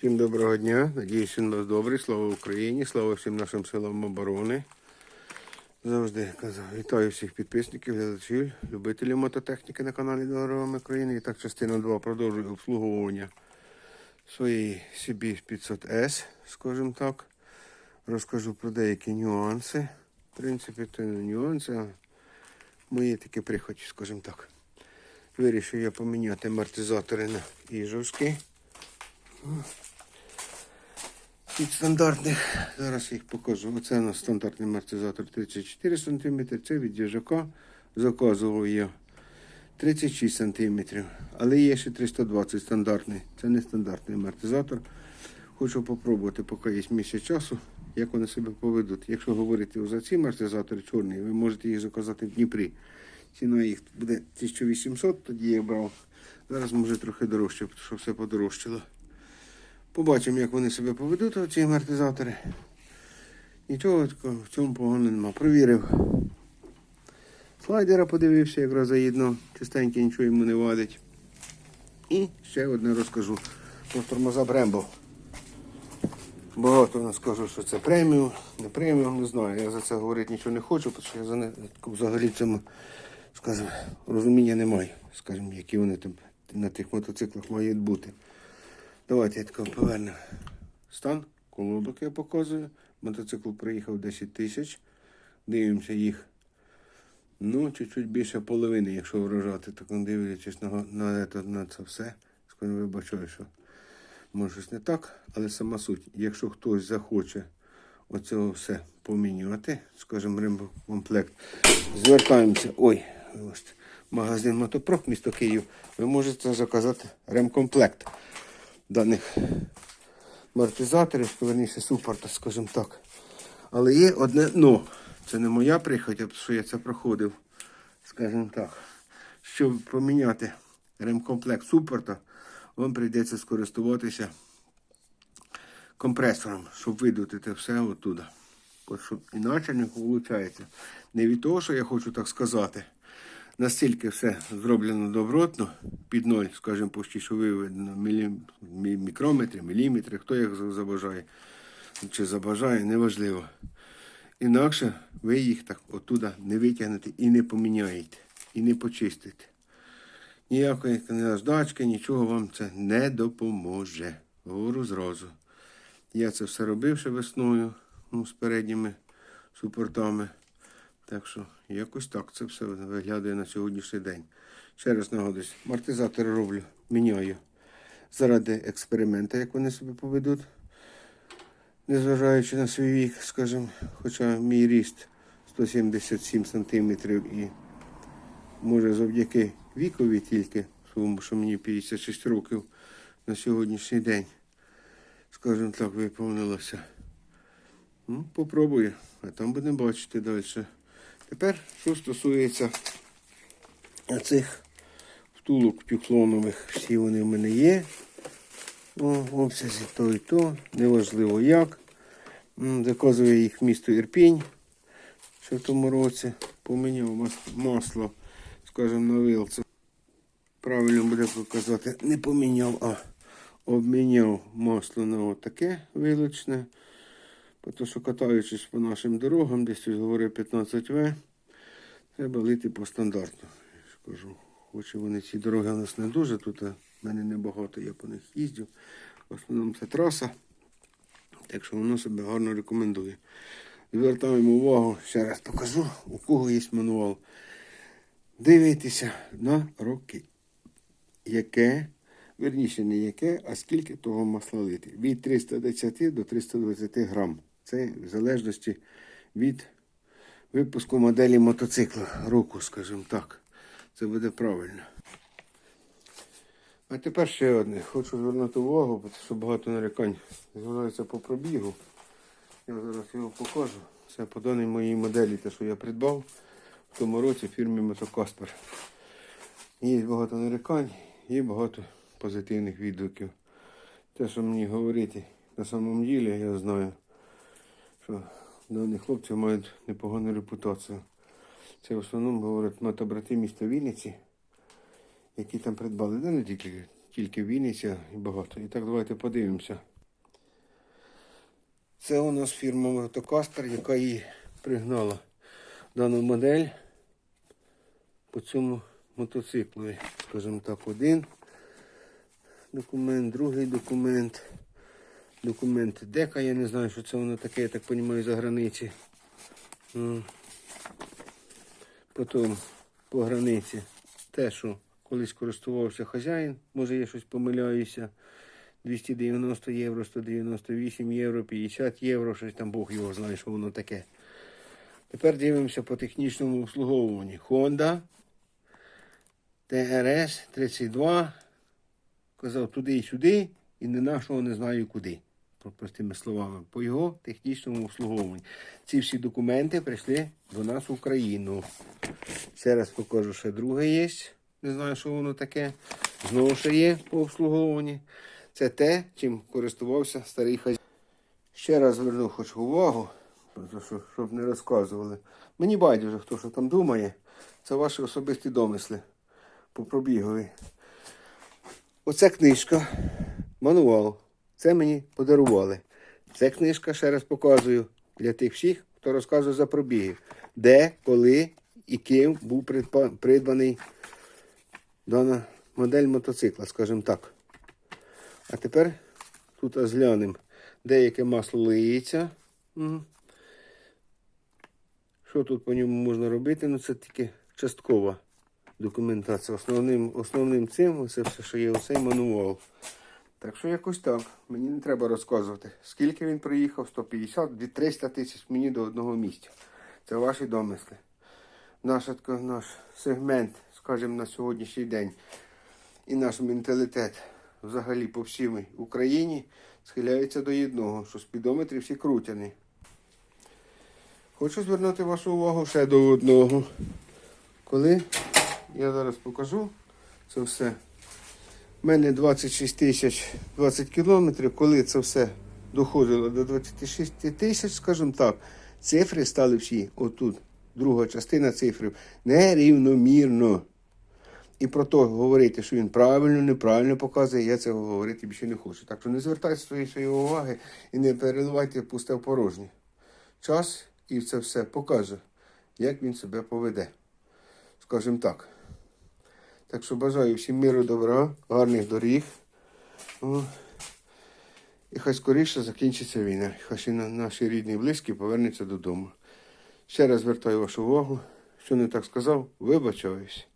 Всім доброго дня. Надіюсь, він у вас добрий. Слава Україні, слава всім нашим силам оборони. Завжди казав. Вітаю всіх підписників, глядачів, любителів мототехніки на каналі Дорогами України. І так, частина 2 продовжую обслуговування своєї CB 500S, скажімо так. Розкажу про деякі нюанси. В принципі, це не нюанси, а мої такі приході, скажімо так. Вирішив я поміняти амортизатори на іжовські. Від стандартних, зараз їх покажу. Оце у нас стандартний амортизатор 34 см, це від їжака. Заказував я 36 см. Але є ще 320 стандартний. Це не стандартний амортизатор. Хочу попробувати, поки є місяць часу, як вони себе поведуть. Якщо говорити за ці амортизатори чорні, ви можете їх заказати в Дніпрі. Ціна їх буде 1800, тоді я брав. Зараз може трохи дорожче, тому що все подорожчало. Побачимо, як вони себе поведуть, ці амортизатори. Нічого в цьому поганого нема. Провірив. Слайдера подивився, якраз заїдно. Чистенько нічого йому не вадить. І ще одне розкажу про тормоза Брембо. Багато нас кажуть, що це преміум, не преміум, не знаю. Я за це говорити нічого не хочу, тому що я за не, взагалі цьому скажімо, розуміння не маю, скажімо, які вони там на тих мотоциклах мають бути. Давайте я тако повернемо стан, колодок я показую. Мотоцикл проїхав 10 тисяч. Дивимося їх. Ну, чуть-чуть більше половини, якщо вражати, так дивлячись на, на, це, на це все. Скажімо, вибачаю, що може щось не так, але сама суть. Якщо хтось захоче оцього все поміняти, скажімо, ремкомплект, звертаємося. Ой, вибачте, магазин Мотопрок, місто Київ, ви можете заказати ремкомплект даних амортизаторів, верніше супорта, скажімо так. Але є одне но. Це не моя прихоть, що я це проходив, скажімо так. Щоб поміняти ремкомплект супорта, вам прийдеться скористуватися компресором, щоб видути це все оттуда. Іначе не виходить. Не від того, що я хочу так сказати. Настільки все зроблено добротно, під ноль, скажімо, почти, що виведено мікрометри, міліметри, хто як забажає чи забажає, неважливо. Інакше ви їх так отуда не витягнете і не поміняєте, і не почистите. Ніякої наждачки, нічого вам це не допоможе. Говорю зразу. Я це все робив ще весною ну, з передніми супортами. Так що якось так це все виглядає на сьогоднішній день. Ще раз нагадую, амортизатори роблю, міняю заради експерименту, як вони себе поведуть. Незважаючи на свій вік, скажімо, хоча мій ріст 177 см і може завдяки вікові тільки, тому що мені 56 років на сьогоднішній день, скажімо так, виповнилося. Ну, попробую, а там будемо бачити далі. Тепер, що стосується цих втулок тюфлонових, всі вони в мене є. В обсязі то і то, неважливо як. М, Заказую їх місто Ірпінь, ще в тому році. Поміняв масло, скажімо, на вилці. Правильно буде казати, не поміняв, а обміняв масло на отаке вилочне. Тому що катаючись по нашим дорогам, десь тут говорив 15В, треба лити по стандарту. Я кажу, хоч вони ці дороги у нас не дуже, тут в мене небагато, я по них їздив. В основному це траса. Так що воно себе гарно рекомендує. Звертаємо увагу, ще раз покажу, у кого є мануал. Дивитися на роки. Яке, верніше не яке, а скільки того масла лити. Від 310 до 320 грам. Це в залежності від випуску моделі мотоцикла. Року, скажімо так. Це буде правильно. А тепер ще одне. Хочу звернути увагу, бо що багато нарікань з'являється по пробігу. Я зараз його покажу. Це по даній моїй моделі, те, що я придбав в тому році фірмі Мотокаспер. Є багато нарікань, є багато позитивних відгуків. Те, що мені говорити на самом ділі, я знаю, що дані хлопці мають непогану репутацію. Це в основному говорять мотобрати міста Вінниці, які там придбали, да не тільки тільки в Вінниці і багато. І так давайте подивимося. Це у нас фірма Мотокастер, яка її пригнала дану модель по цьому мотоциклу. Скажімо так, один документ, другий документ. Документ дека, я не знаю, що це воно таке, я так розумію, за границі. Потім по границі те, що колись користувався хазяїн, може я щось помиляюся. 290 євро, 198 євро, 50 євро, щось там Бог його знає, що воно таке. Тепер дивимося по технічному обслуговуванню. Honda TRS 32. Казав туди і сюди, і не нашого не знаю куди. Про- Простими словами, по його технічному обслуговуванню. Ці всі документи прийшли до нас в Україну. Ще раз покажу, ще друге є. Не знаю, що воно таке. Знову ще є по обслуговуванні. Це те, чим користувався старий хазяїн. Ще раз зверну хоч увагу, щоб не розказували. Мені байдуже, хто що там думає. Це ваші особисті домисли по пробігові. Оце книжка, мануал. Це мені подарували. Це книжка, ще раз показую, для тих всіх, хто розказує за пробіги. Де, коли і ким був придбаний дана модель мотоцикла, скажімо так. А тепер тут зглянемо, деяке масло лиється. Що тут по ньому можна робити? Ну це тільки часткова документація. Основним, основним цим це все, що є оцей мануал. Так що якось так. Мені не треба розказувати. Скільки він приїхав? 150, 300 тисяч мені до одного місця. Це ваші домисли. Наш, наш сегмент, скажімо, на сьогоднішній день і наш менталітет взагалі по всій Україні схиляється до єдного, що спідометри всі крутяні. Хочу звернути вашу увагу ще до одного. Коли я зараз покажу це все. У мене 26 тисяч 20 кілометрів. Коли це все доходило до 26 тисяч, скажімо так, цифри стали всі отут. Друга частина цифрів нерівномірно. І про то говорити, що він правильно, неправильно показує, я цього говорити більше не хочу. Так що не звертайте свої, своєї уваги і не переливайте пусте в порожнє. Час і це все покаже, як він себе поведе. Скажімо так. Так що бажаю всім миру, добра, гарних доріг. І хай скоріше закінчиться війна. Хай наші рідні і близькі повернуться додому. Ще раз звертаю вашу увагу. Що не так сказав, вибачаюсь.